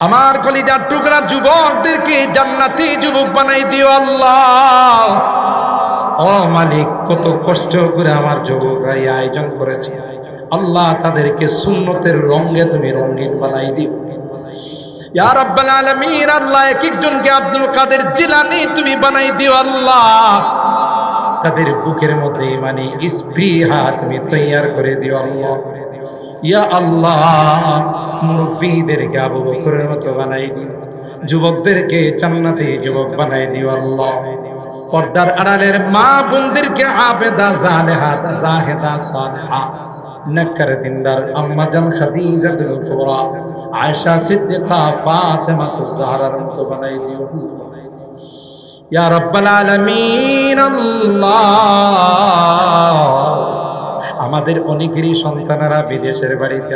আমার কলিজার টুকরা যুবকদেরকে জান্নাতি যুবক বানাই দিও আল্লাহ। ও মালিক, কত কষ্ট করে আমার যুবকরা এই আয়োজন করেছে। আল্লাহ তাদেরকে সুন্নতের রঙে তুমি রঙিন বানাই দিও। আল্লাহ এক একজনকে কাদের তুমি বানাই দিও আল্লাহ। তাদের বুকের মধ্যে মানে স্পৃহা তুমি তৈয়ার করে দিও আল্লাহ। ইয়া আল্লাহ, মুরব্বীদেরকে আবু বকরের মতো বানাই দিও। যুবকদেরকে জান্নাতে যুবক বানাই দিও আল্লাহ। পর্দার আড়ালের মা বোনদেরকে আবেদা, জালেহা, জাহেদা, সালেহা। নকর দিনদার আম্মা জান খাদিজাতুল কুবরা, আয়েশা সিদ্দিকা ফাতেমাতুজ জাহরার মতো বানাই দিও। ইয়া রাব্বাল আলামিন, আল্লাহ। আমাদের অনেকেরই সন্তানেরা বিদেশের বাড়িতে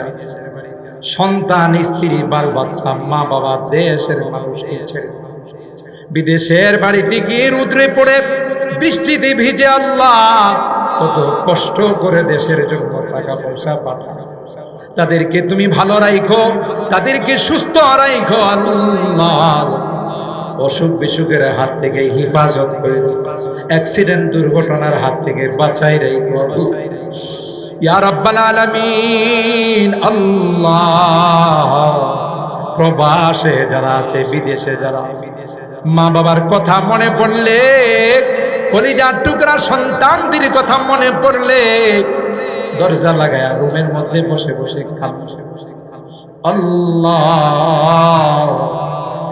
সন্তান, স্ত্রী বাল বাচ্চা মা বাবা দেশের মানুষকে ছেড়ে বিদেশের বাড়িতে গিয়ে রুদ্রে পড়ে, বৃষ্টিতে ভিজে আল্লাহ কত কষ্ট করে দেশের জন্য টাকা পয়সা পাঠায়। তাদেরকে তুমি ভালো রাখো তাদেরকে সুস্থ রাখো আল্লাহ। অসুখ বিসুখের হাত থেকে হেফাজত করে অ্যাক্সিডেন্ট দুর্ঘটনার হাত থেকে বাঁচাই রাখো প্রবাসে যারা আছে, বিদেশে যারা মা বাবার কথা মনে পড়লে, কলিজার টুকরা সন্তানদের কথা মনে পড়লে, দরজা লাগায় রুমের মধ্যে বসে বসে খাল বসে বসে আল্লাহ।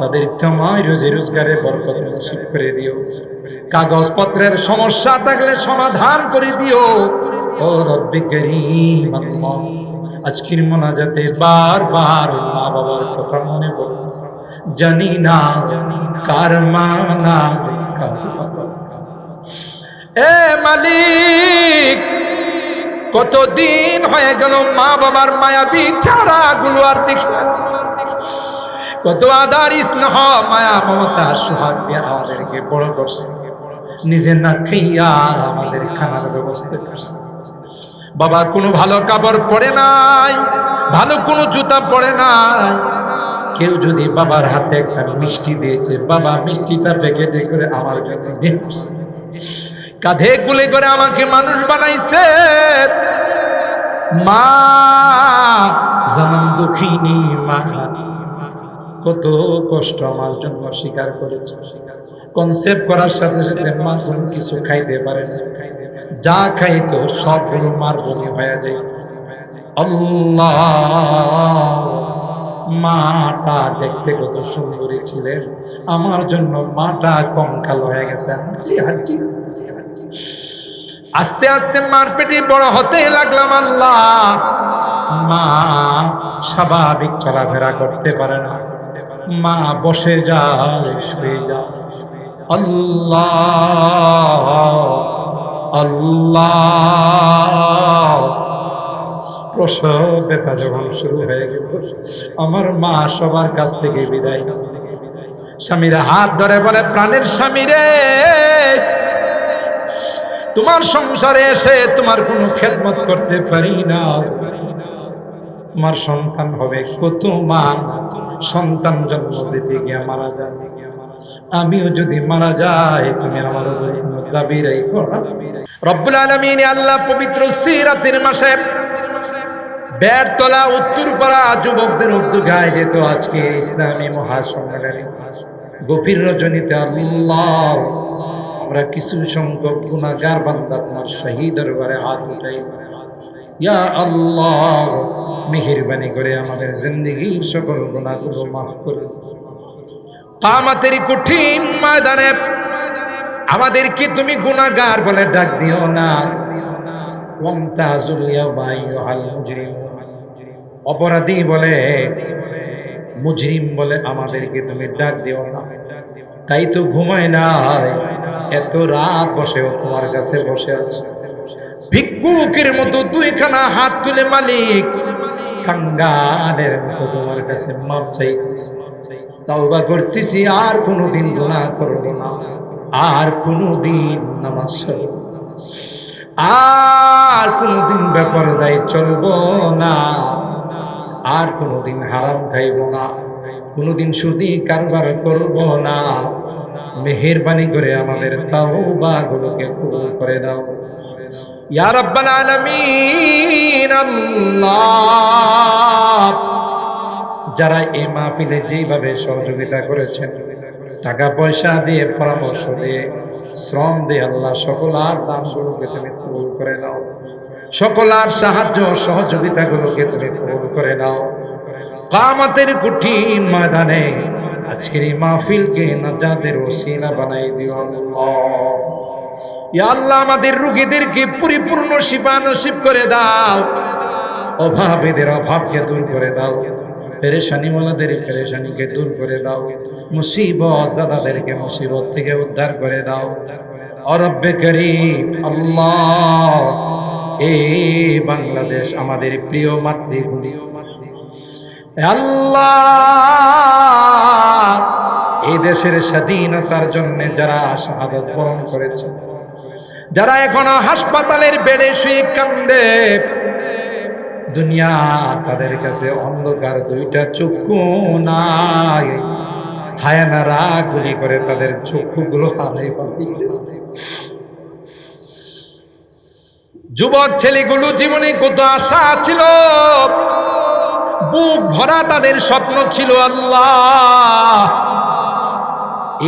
তাদের কামাই রোজি রোজগারে বরকত নসিব করে দিও কাগজপত্রের সমস্যা থাকলে সমাধান করে দিও ও রব্বি করিম আল্লাহ, আজকের মোনাজাতে বারবার মা বাবার কথা মনে পড়ে জানি না কার মা না কার বাবা। এ মালিক, কতদিন হয়ে গেল মা বাবার মায়াবী ছাড়া গুলো আর দেখি। কত মায়া মমতা দিয়ে আমাদেরকে বড় না আমাদের খানার ব্যবস্থা করছে। বাবা, কোনো ভালো কাপড় পরে নাই, ভালো কোনো জুতা পরে নাই। কেউ যদি বাবার হাতে একটা মিষ্টি দিয়েছে, বাবা মিষ্টিটা প্যাকেটে করে আমার জন্য। কাঁধে গুলে করে আমাকে মানুষ বানাইছে। মা জানান দুঃখিনী মা। কত কষ্ট আমার জন্য স্বীকার করেছে। কনসেপ্ট করার সাথে সাথে মা কিছু খাইতে পারে। যা খাইতো সবগুলো মার বমি হয়ে যায়। আল্লাহ, মাটা দেখতে কত সুন্দরী ছিলেন। আমার জন্য মাটা কঙ্কাল হয়ে গেছে। আস্তে আস্তে মার পেটে বড় হতে লাগলাম আল্লাহ। মা স্বাভাবিক চলাফেরা করতে পারে না। মা বসে যায়, শুয়ে যায়। আল্লাহ আল্লাহ। প্রসব ব্যথা যখন শুরু হয়ে গেল, আমার মা সবার কাছ থেকে বিদায় স্বামীরা হাত ধরে বলে, প্রাণের স্বামী রে, তোমার সংসারে এসে তোমার কোনো খেদমত করতে পারি না। তোমার সন্তান হবে কত মা? সন্তান জন্ম দিতে গিয়ে মারা যায়। আমিও যদি মারা যাই, তুমি আমার দাবি রাখো না। রব্বুল আলামিন আল্লাহ পবিত্র সিরাতের মাসে বেড়তলা উত্তরপাড়া যুবকদের উদ্যোগায় যেত আজকে ইসলামী মহাসম্মেলনে গভীর রজনীতে আল্লাহ, আমরা কিছু সংখ্যক গুণাগার বান্দা তোমার শহীদ দরবারে হাত উঠাই। ইয়া আল্লাহ মেহেরবানি করে আমাদের জিন্দগির সকল গুণাগুলো মাফ করে কামাতের কঠিন ময়দানে আমাদেরকে তুমি গুণাগার বলে ডাক দিও না। অপরাধী বলে মুজরিম বলে আমাদেরকে তুমি ডাক দিও না। তাই তো ঘুমায় না এত রাত বসেও তোমার কাছে বসে আছে। ভিক্ষুকের মতো দুইখানা হাত তুলে মালিক কাঙ্গালের মতো তোমার কাছে মাপ তাওবা করতেছি, আর কোনোদিন না। আর কোনোদিন। আর কোনোদিন দায় চলবো না। আর কোনোদিন হারাম খাইব না। কোনোদিন সুদি কারবার করব না। মেহেরবানি করে আমাদের তাওবা গুলোকে কবুল করে দাও যারা এই মাহফিলে যেইভাবে সহযোগিতা করেছেন টাকা পয়সা দিয়ে, পরামর্শ দিয়ে, শ্রম দিয়ে, আল্লাহ সকল আর দানগুলোকে তুমি কবুল করে নাও। সকল আর সাহায্য সহযোগিতাগুলোকে তুমি কবুল করে নাও। কামাতের কঠিন ময়দানে আজকের এই মাহফিলকে নাজাদের ওসিলা বানাই দিও আল্লাহ। আল্লাহ, আমাদের রুগীদেরকে পরিপূর্ণ শিফা নসিব করে দাও। অভাবেদের অভাবকে দূর করে দাও। পেরেশানি ওলাদের পেরেশানিকে দূর করে দাও। মুসিবত জাদাদেরকে মুসিবত থেকে উদ্ধার করে দাও। আল্লাহ এই বাংলাদেশ আমাদের প্রিয় মাতৃভূমি। আল্লাহ এই দেশের স্বাধীনতার জন্য যারা শাহাদত বরণ করেছে। যারা এখনও হাসপাতালের বেডে শুয়ে কান্দে, দুনিয়া তাদের কাছে অন্ধকার, দুইটা চক্ষু নাই। হায়ানারা গুলি করে তাদের চক্ষুগুলো যুবক ছেলেগুলো জীবনে কত আশা ছিল, বুক ভরা তাদের স্বপ্ন ছিল আল্লাহ।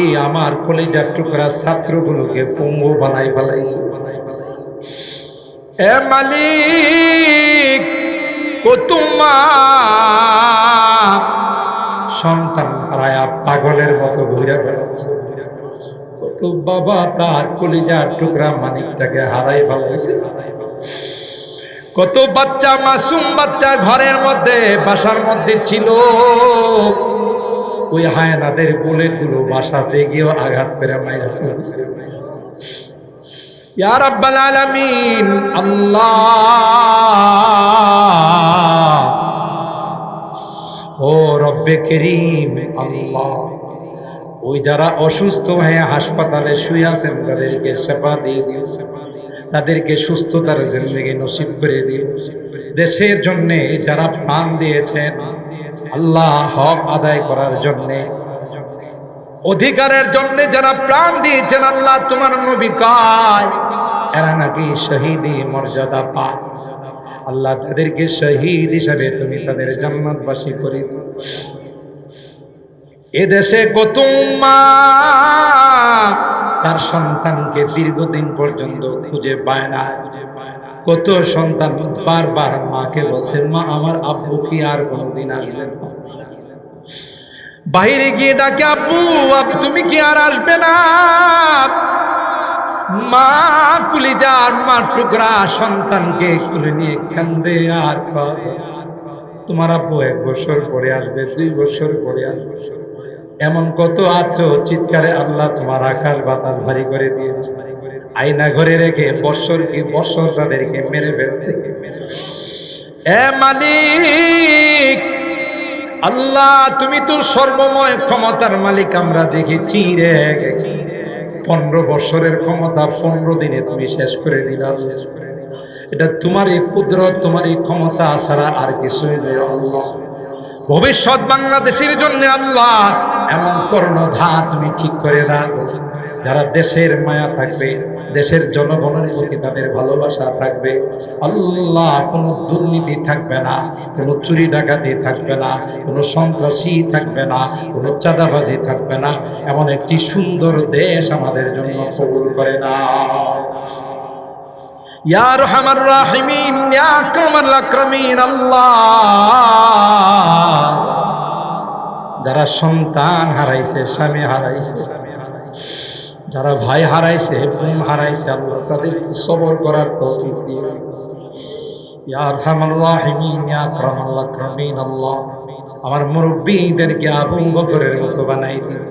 এই আমার কলেজার টুকরা ছাত্রগুলোকে পঙ্গু বানাই ফেলাইছে। এ মালিক কতুমা সন্তান হারায়া পাগলের মতো ঘুরে বেড়াচ্ছে। কত বাবা, তার কলিজার টুকরা মানিকটাকে হারাই ফেলাইছে। কত বাচ্চা, মাসুম বাচ্চা ঘরের মধ্যে, বাসার মধ্যে ছিল। ওই হায়নাদের বুলেটগুলো বাসাতে গিয়েও আঘাত করে ফেলেছে। ইয়া রাব্বাল আলামিন, আল্লাহ। ও রব্বে করিম, আল্লাহ। ওই যারা অসুস্থ হয়ে হাসপাতালে শুয়ে আছেন, তাদেরকে সেবা দিয়ে দিও। তাদেরকে সুস্থতার জিন্দগি নসিব করে দিও। দেশের জন্য যারা প্রাণ দিয়েছেন আল্লাহ হক আদায় করার জন্যে। অধিকারের জন্য যারা প্রাণ দিয়েছেন আল্লাহ, তোমার নবী কয় এরা নাকি শহীদি মর্যাদা পায় আল্লাহ তাদেরকে শহীদ হিসাবে তুমি তাদের জান্নাতবাসী করে এদেশে কত তার সন্তানকে দীর্ঘদিন পর্যন্ত খুঁজে পায় না। কত সন্তান বারবার মাকে বলছে মা, আমার আব্বু কি আর কোনোদিন আসবেন না?" বাইরে গিয়ে ডাকে, আব্বু তুমি কি আর আসবে না? মা কুলিজার মা টুকরা সন্তানকে কুলে নিয়ে কান্দে, আর তোমার আব্বু এক বছর পরে আসবে, দুই বছর পরে আসবে। এমন কত আত্ম চিৎকারে আল্লাহ তোমার আকাশ বাতাস ভারী করে দিয়েছে। আয়না ঘরে রেখে বছর কি বছর তাদেরকে মেরে ফেলছে? এ মালিক, আল্লাহ, তুমি তো সর্বময় ক্ষমতার মালিক, আমরা দেখেছি রে। পনেরো বছরের ক্ষমতা পনেরো দিনে তুমি শেষ করে দিলা। শেষ করে। এটা তোমার এই কুদরত, তোমার এই ক্ষমতা ছাড়া আর নেই আল্লাহ। ভবিষ্যৎ বাংলাদেশের জন্য আল্লাহ, এমন কর্ণধার তুমি ঠিক করে দাও। যারা দেশের মায়া থাকবে দেশের জনগণের প্রতি তাদের ভালোবাসা থাকবে। আল্লাহ, কোনো দুর্নীতি থাকবে না, কোনো চুরি ডাকাতি থাকবে না, কোনো সন্ত্রাসী থাকবে না, কোনো চাঁদাবাজি থাকবে না। এমন একটি সুন্দর দেশ আমাদের জন্য কবুল করে না ইয়া রহমান রাহিমিন, ইয়া আকরামাল আল্লাহ। যারা সন্তান হারাইছে, স্বামী হারাইছে যারা ভাই হারাইছে, বোন হারাইছে, আল্লাহ তাদের সবর করার তৌফিক দিয়ে ইয়া আমার মুরব্বীদেরকে আবু বকরের মতো বানাই দিন।